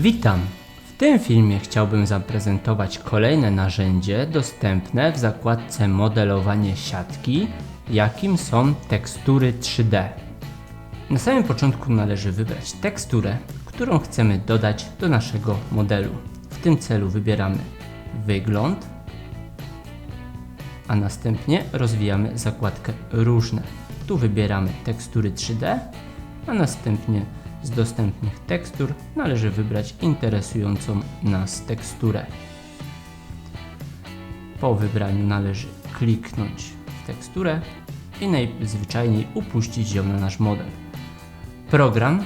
Witam! W tym filmie chciałbym zaprezentować kolejne narzędzie dostępne w zakładce modelowanie siatki, jakim są tekstury 3D. Na samym początku należy wybrać teksturę, którą chcemy dodać do naszego modelu. W tym celu wybieramy wygląd, a następnie rozwijamy zakładkę różne. Tu wybieramy tekstury 3D, a następnie z dostępnych tekstur należy wybrać interesującą nas teksturę. Po wybraniu należy kliknąć w teksturę i najzwyczajniej upuścić ją na nasz model. Program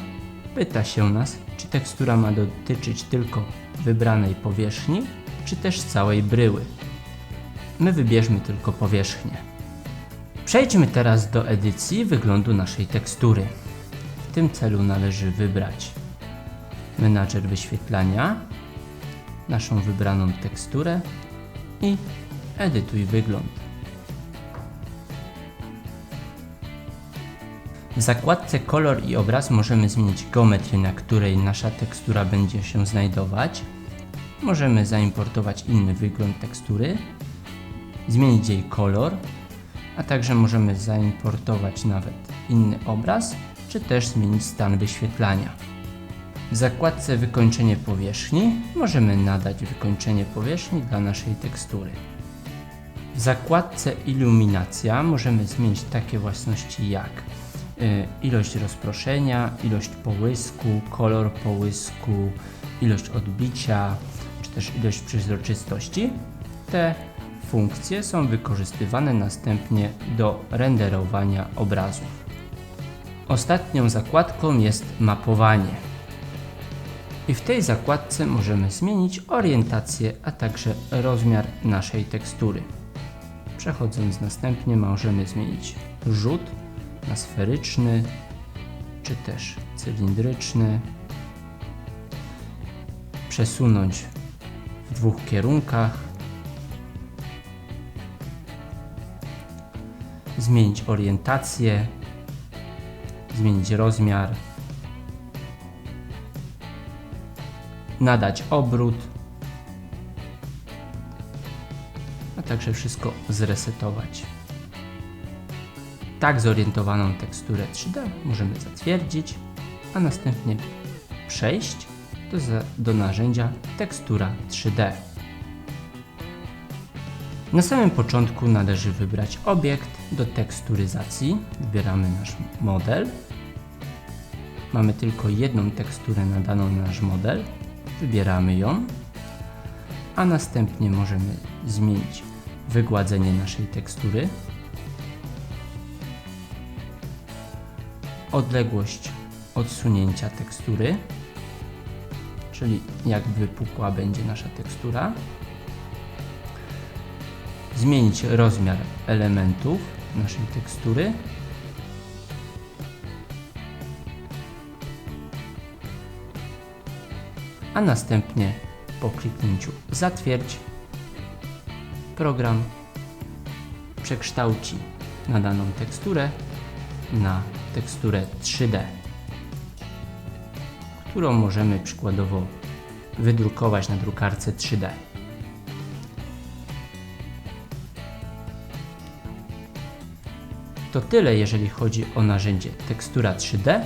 pyta się nas, czy tekstura ma dotyczyć tylko wybranej powierzchni, czy też całej bryły. My wybierzmy tylko powierzchnię. Przejdźmy teraz do edycji wyglądu naszej tekstury. W tym celu należy wybrać menadżer wyświetlania, naszą wybraną teksturę i edytuj wygląd. W zakładce kolor i obraz możemy zmienić geometrię, na której nasza tekstura będzie się znajdować. Możemy zaimportować inny wygląd tekstury, zmienić jej kolor, a także możemy zaimportować nawet inny obraz, czy też zmienić stan wyświetlania. W zakładce wykończenie powierzchni możemy nadać wykończenie powierzchni dla naszej tekstury. W zakładce iluminacja możemy zmienić takie własności jak y, ilość rozproszenia, ilość połysku, kolor połysku, ilość odbicia, czy też ilość przezroczystości. Te funkcje są wykorzystywane następnie do renderowania obrazów. Ostatnią zakładką jest mapowanie. I w tej zakładce możemy zmienić orientację, a także rozmiar naszej tekstury. Przechodząc następnie możemy zmienić rzut na sferyczny, czy też cylindryczny. Przesunąć w dwóch kierunkach. Zmienić orientację, zmienić rozmiar, nadać obrót, a także wszystko zresetować. Tak zorientowaną teksturę 3D możemy zatwierdzić, a następnie przejść do, do narzędzia tekstura 3D. Na samym początku należy wybrać obiekt do teksturyzacji. Wybieramy nasz model. Mamy tylko jedną teksturę nadaną na nasz model. Wybieramy ją, a następnie możemy zmienić wygładzenie naszej tekstury, odległość odsunięcia tekstury, czyli jak wypukła będzie nasza tekstura zmienić rozmiar elementów naszej tekstury. A następnie po kliknięciu zatwierdź program przekształci nadaną teksturę na teksturę 3D, którą możemy przykładowo wydrukować na drukarce 3D. To tyle, jeżeli chodzi o narzędzie Tekstura 3D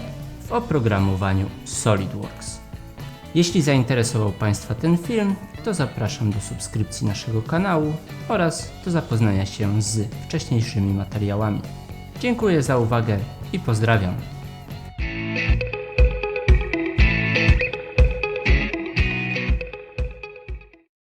w oprogramowaniu SolidWorks. Jeśli zainteresował Państwa ten film, to zapraszam do subskrypcji naszego kanału oraz do zapoznania się z wcześniejszymi materiałami. Dziękuję za uwagę i pozdrawiam.